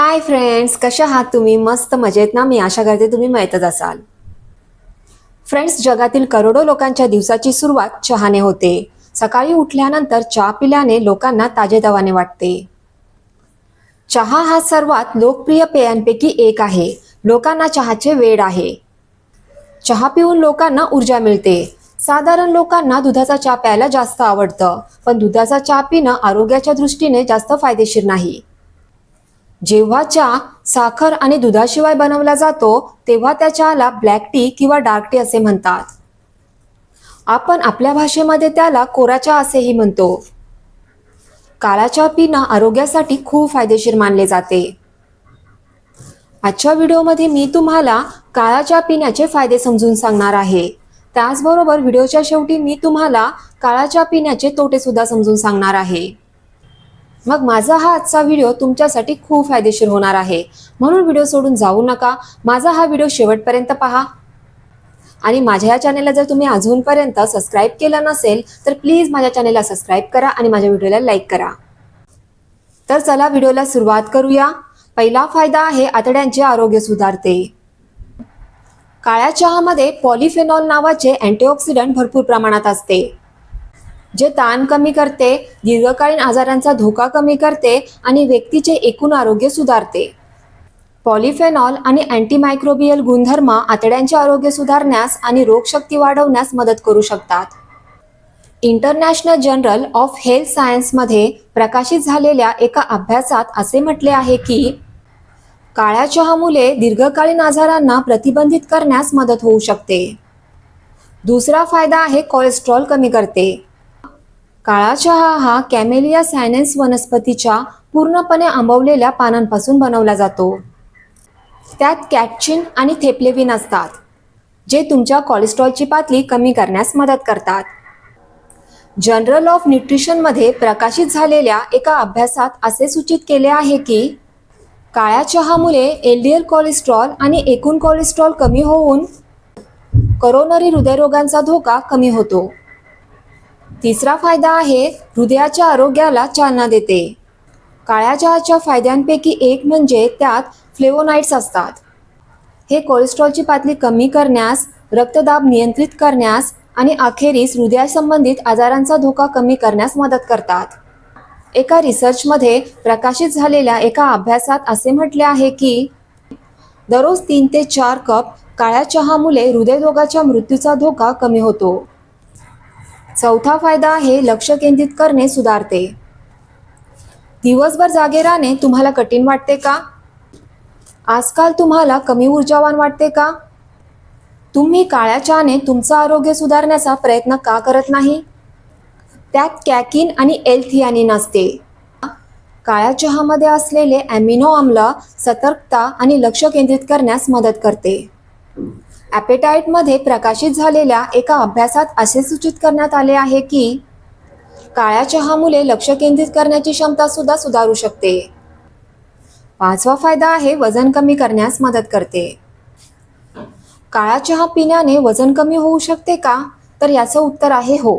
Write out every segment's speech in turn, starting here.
Hi friends कशा आहात तुम्ही? मस्त मजेत ना? मी आशा करते तुम्ही मयतच असाल. फ्रेंड्स जगातील करोडो लोकांच्या दिवसाची सुरुवात चहाने होते. सकाळी उठल्यानंतर चहा पिल्याने लोकांना ताजेतवाने वाटते. चहा हा सर्वात लोकप्रिय पेयांपैकी एक आहे. लोकांना चहाचे वेड आहे. चहा पिऊन लोकांना ऊर्जा मिळते. साधारण लोकांना दुधाचा चहा प्यायला जास्त आवडतं. पण दुधाचा चहा पिणं आरोग्याच्या दृष्टीने जास्त फायदेशीर नाही. जेव्हा चहा साखर आणि दुधाशिवाय बनवला जातो तेव्हा त्या चहाला ब्लॅक टी किंवा डार्क टी असे म्हणतात. आपण आपल्या भाषेमध्ये त्याला कोरा चहा असेही म्हणतो. काळा चहा पिणं आरोग्यासाठी खूप फायदेशीर मानले जाते. आजच्या व्हिडिओमध्ये मी तुम्हाला काळा चहा पिण्याचे फायदे समजून सांगणार आहे. त्याचबरोबर व्हिडिओच्या शेवटी मी तुम्हाला काळा चहा पिण्याचे तोटे सुद्धा समजून सांगणार आहे. मग माझा हा आजचा व्हिडिओ तुमच्यासाठी खूप फायदेशीर होणार आहे. म्हणून व्हिडिओ सोडून जाऊ नका. माझा हा व्हिडिओ शेवटपर्यंत पहा. आणि माझ्या या चॅनेलला जर तुम्ही अजूनपर्यंत सबस्क्राईब केलं नसेल तर प्लीज माझ्या चॅनेलला सबस्क्राईब करा आणि माझ्या व्हिडिओला लाईक करा. तर चला व्हिडिओला सुरुवात करूया. पहिला फायदा आहे आतड्यांचे आरोग्य सुधारते. काळ्या चहामध्ये पॉलिफेनॉल नावाचे अँटीऑक्सिडंट भरपूर प्रमाणात असते. जे ताण कमी करते दीर्घकालीन आजारांचा धोका कमी करते आणि व्यक्तीचे एकूण आरोग्य सुधारते. पॉलिफेनॉल आणि अँटीमायक्रोबियल गुणधर्म आतड्यांचे आरोग्य सुधारण्यास आणि रोगशक्ती वाढवण्यास मदत करू शकतात. इंटरनॅशनल जर्नल ऑफ हेल्थ सायन्समध्ये प्रकाशित झालेल्या एका अभ्यासात असे म्हटले आहे की काळ्या चहामुळे दीर्घकालीन आजारांना प्रतिबंधित करण्यास मदत होऊ शकते. दुसरा फायदा आहे कोलेस्ट्रॉल कमी करते. काळा चहा हा कॅमेलिया सायनेन्स वनस्पतीच्या पूर्णपणे आंबवलेल्या पानांपासून बनवला जातो. त्यात कॅटचिन आणि थेपलेविन असतात जे तुमच्या कोलेस्ट्रॉलची पातळी कमी करण्यास मदत करतात. जनरल ऑफ न्यूट्रिशनमध्ये प्रकाशित झालेल्या एका अभ्यासात असे सूचित केले आहे की काळ्या चहामुळे एल डी एल कोलेस्ट्रॉल आणि एकूण कोलेस्ट्रॉल कमी होऊन करोनरी हृदयरोगांचा धोका कमी होतो. तिसरा फायदा आहे हृदयाच्या आरोग्याला चालना देते. काळ्या चहाच्या फायद्यांपैकी एक म्हणजे त्यात फ्लेवोनाइट्स असतात. हे कोलेस्ट्रॉलची पातळी कमी करण्यास रक्तदाब नियंत्रित करण्यास आणि अखेरीस हृदयासंबंधित आजारांचा धोका कमी करण्यास मदत करतात. एका रिसर्चमध्ये प्रकाशित झालेल्या एका अभ्यासात असे म्हटले आहे की दररोज तीन ते चार कप काळ्या चहामुळे हृदयरोगाच्या मृत्यूचा धोका कमी होतो. चौथा फायदा आहे लक्ष केंद्रित करणे सुधारते. दिवसभर जागे राहणे तुम्हाला कठीण वाटते का? आजकाल तुम्हाला कमी ऊर्जावान वाटते का? तुम्ही काळ्या चहाने तुमचं आरोग्य सुधारण्याचा प्रयत्न का करत नाही? त्यात कॅकिन आणि एल थियानिन असते. काळ्या चहामध्ये असलेले ॲमिनो आम्ल सतर्कता आणि लक्ष केंद्रित करण्यास मदत करते. ॲपेटाईटमध्ये प्रकाशित झालेल्या एका अभ्यासात असे सूचित करण्यात आले आहे की काळ्या चहामुळे लक्ष केंद्रित करण्याची क्षमता सुद्धा सुधारू शकते. पाचवा फायदा आहे वजन कमी करण्यास मदत करते. काळा चहा पिण्याने वजन कमी होऊ शकते का? तर याचं उत्तर आहे हो.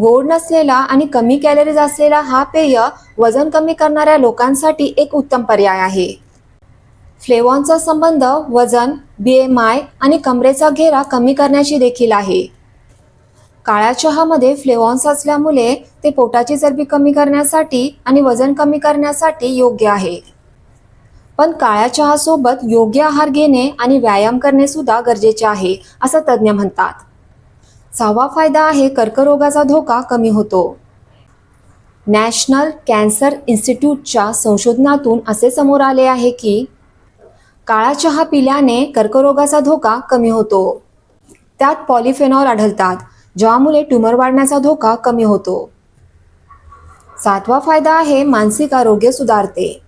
गोड नसलेला आणि कमी कॅलरीज असलेला हा पेय वजन कमी करणाऱ्या लोकांसाठी एक उत्तम पर्याय आहे. फ्लेवॉनचा संबंध वजन बी एम आय आणि कमरेचा घेरा कमी करण्याची देखील आहे. काळ्या चहामध्ये फ्लेवॉन्स असल्यामुळे ते पोटाची चरबी कमी करण्यासाठी आणि वजन कमी करण्यासाठी योग्य आहे. पण काळ्या चहासोबत योग्य आहार घेणे आणि व्यायाम करणे सुद्धा गरजेचे आहे असं तज्ज्ञ म्हणतात. सहावा फायदा आहे कर्करोगाचा धोका कमी होतो. नॅशनल कॅन्सर इन्स्टिट्यूटच्या संशोधनातून असे समोर आले आहे की काळा चहा पिल्याने कर्करोगाचा धोका कमी होतो. त्यात पॉलिफेनॉल आढळतात ज्यामुळे ट्युमर वाढण्याचा धोका कमी होतो. सातवा फायदा आहे मानसिक आरोग्य सुधारते.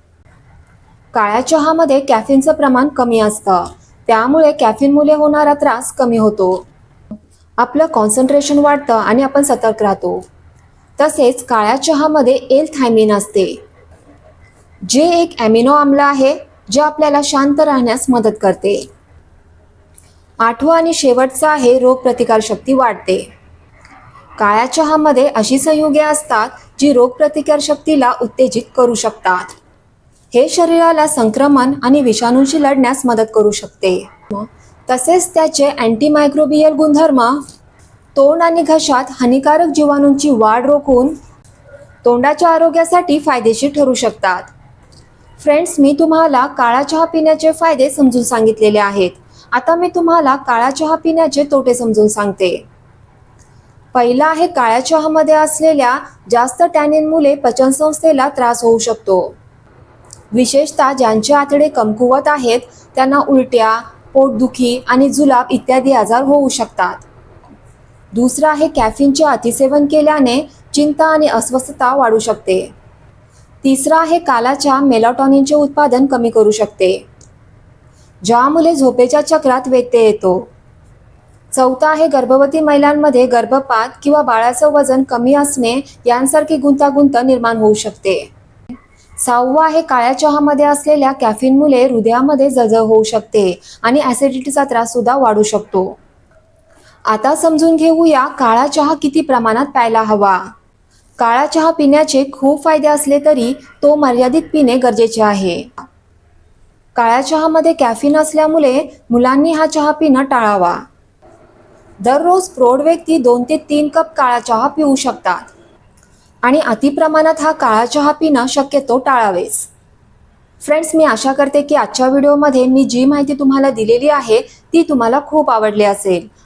काळ्या चहामध्ये कॅफिनचं प्रमाण कमी असतं. त्यामुळे कॅफिनमुळे होणारा त्रास कमी होतो. आपलं कॉन्सन्ट्रेशन वाढतं आणि आपण सतर्क राहतो. तसेच काळ्या चहामध्ये एल थायमिन असते. जे एक ॲमिनो आम्ल आहे जे आपल्याला शांत राहण्यास मदत करते. आठवं आणि शेवटचा आहे रोगप्रतिकारशक्ती वाढते. काळ्या चहामध्ये अशी संयुगे असतात जी रोगप्रतिकारशक्तीला उत्तेजित करू शकतात. हे शरीराला संक्रमण आणि विषाणूंशी लढण्यास मदत करू शकते. तसेच त्याचे अँटीमायक्रोबियल गुणधर्म तोंड आणि घशात हानिकारक जीवाणूंची वाढ रोखून तोंडाच्या आरोग्यासाठी फायदेशीर ठरू शकतात. फ्रेंड्स मी तुम्हाला काळा चहा पिण्याचे फायदे समजून सांगितलेले आहेत. आता मी तुम्हाला काळा चहा पिण्याचे तोटे समजून सांगते. पहिला आहे काळ्या चहामध्ये असलेल्या जास्त टॅनिनमुळे पचनसंस्थेला त्रास होऊ शकतो. विशेषतः ज्यांचे आतडे कमकुवत आहेत त्यांना उलट्या पोटदुखी आणि जुलाब इत्यादी आजार होऊ शकतात. दुसरं आहे कॅफिनचे अतिसेवन केल्याने चिंता आणि अस्वस्थता वाढू शकते. तिसरं आहे कालाच्या मेलाटॉनिनचे उत्पादन कमी करू शकते ज्यामुळे झोपेच्या चक्रात व्यत्यय येतो. चौथा आहे गर्भवती महिलांमध्ये गर्भपात किंवा बाळाचं वजन कमी असणे यांसारखी गुंतागुंत निर्माण होऊ शकते. सहावं आहे काळ्या चहामध्ये असलेल्या कॅफिनमुळे हृदयामध्ये जज होऊ शकते आणि ॲसिडिटीचा त्रास सुद्धा वाढू शकतो. आता समजून घेऊया काळा चहा किती प्रमाणात प्यायला हवा. काळा चहा पिण्याचे खूप फायदे असले तरी तो मर्यादित पिणे गरजेचे आहे. काळ्या चहामध्ये कॅफिन असल्यामुळे मुलांनी हा चहा पिणं टाळावा. दररोज प्रौढ व्यक्ती दोन ते तीन कप काळा चहा पिऊ शकतात. आणि अतिप्रमाणात हा काळा चहा पिणं शक्यतो टाळावेच. फ्रेंड्स मी आशा करते की आजच्या व्हिडिओमध्ये मी जी माहिती तुम्हाला दिलेली आहे ती तुम्हाला खूप आवडली असेल.